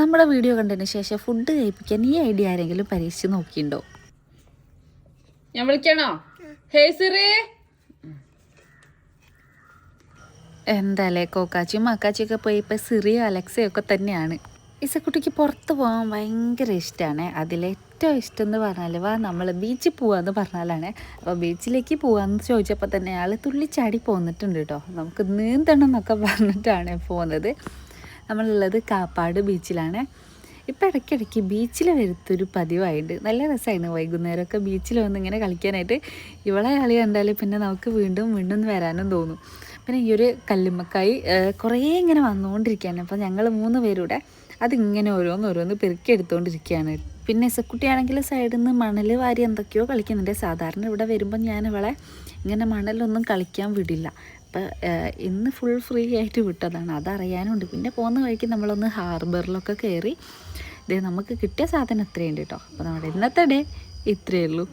നമ്മുടെ വീഡിയോ കണ്ടതിന് ശേഷം ഫുഡ് കഴിപ്പിക്കാൻ ഈ ഐഡിയ ആരെങ്കിലും പരീക്ഷിച്ച് നോക്കിയിട്ടുണ്ടോ? ഞാൻ വിളിക്കണോ? Hey Siri. എന്താല്ലേ കോക്കാച്ചിയും മക്കാച്ചിയൊക്കെ പോയി ഇപ്പം സിറിയോ അലക്സയോ ഒക്കെ തന്നെയാണ്. ഇസക്കുട്ടിക്ക് പുറത്ത് പോകാൻ ഭയങ്കര ഇഷ്ടമാണ് അതിലേറ്റവും ഇഷ്ടം എന്ന് പറഞ്ഞാൽ വാ നമ്മൾ ബീച്ചിൽ പോവാന്ന് പറഞ്ഞാലാണ്. അപ്പോൾ ബീച്ചിലേക്ക് പോവാന്ന് ചോദിച്ചപ്പോൾ തന്നെ ആൾ തുള്ളിച്ചാടി പോന്നിട്ടുണ്ട് കേട്ടോ നമുക്ക് നീന്തണം എന്നൊക്കെ പറഞ്ഞിട്ടാണ് പോകുന്നത് നമ്മളുള്ളത് കാപ്പാട് ബീച്ചിലാണ്. ഇപ്പം ഇടയ്ക്കിടയ്ക്ക് ബീച്ചിൽ വരുത്തൊരു പതിവായിട്ട് നല്ല രസമായിരുന്നു വൈകുന്നേരമൊക്കെ ബീച്ചിൽ വന്ന് ഇങ്ങനെ കളിക്കാനായിട്ട്. ഇവളെ കളി കണ്ടാൽ പിന്നെ നമുക്ക് വീണ്ടും വീണ്ടും വരാനും തോന്നും. പിന്നെ ഈ ഒരു കല്ലുമ്മക്കായി കുറേ ഇങ്ങനെ വന്നുകൊണ്ടിരിക്കുകയാണ്. അപ്പോൾ ഞങ്ങൾ മൂന്ന് പേരൂടെ അതിങ്ങനെ ഓരോന്ന് ഓരോന്ന് പെറുക്കി എടുത്തുകൊണ്ടിരിക്കുകയാണ് പിന്നെ ഇസക്കുട്ടിയാണെങ്കിൽ സൈഡിൽ നിന്ന് മണൽ വാരി എന്തൊക്കെയോ കളിക്കുന്നുണ്ട് സാധാരണ ഇവിടെ വരുമ്പോൾ ഞാൻ അവളെ ഇങ്ങനെ മണലൊന്നും കളിക്കാൻ വിടില്ല. അപ്പോൾ ഇന്ന് ഫുൾ ഫ്രീ ആയിട്ട് വിട്ടതാണ്. അതറിയാനുണ്ട്. പിന്നെ പോകുന്ന വഴിക്ക് നമ്മളൊന്ന് ഹാർബറിലൊക്കെ കയറി ഇതേ നമുക്ക് കിട്ടിയ സാധനം ഇത്രയുണ്ട് കേട്ടോ. അപ്പോൾ നമ്മുടെ ഇന്നത്തെ ഡേ ഇത്രയേ ഉള്ളൂ.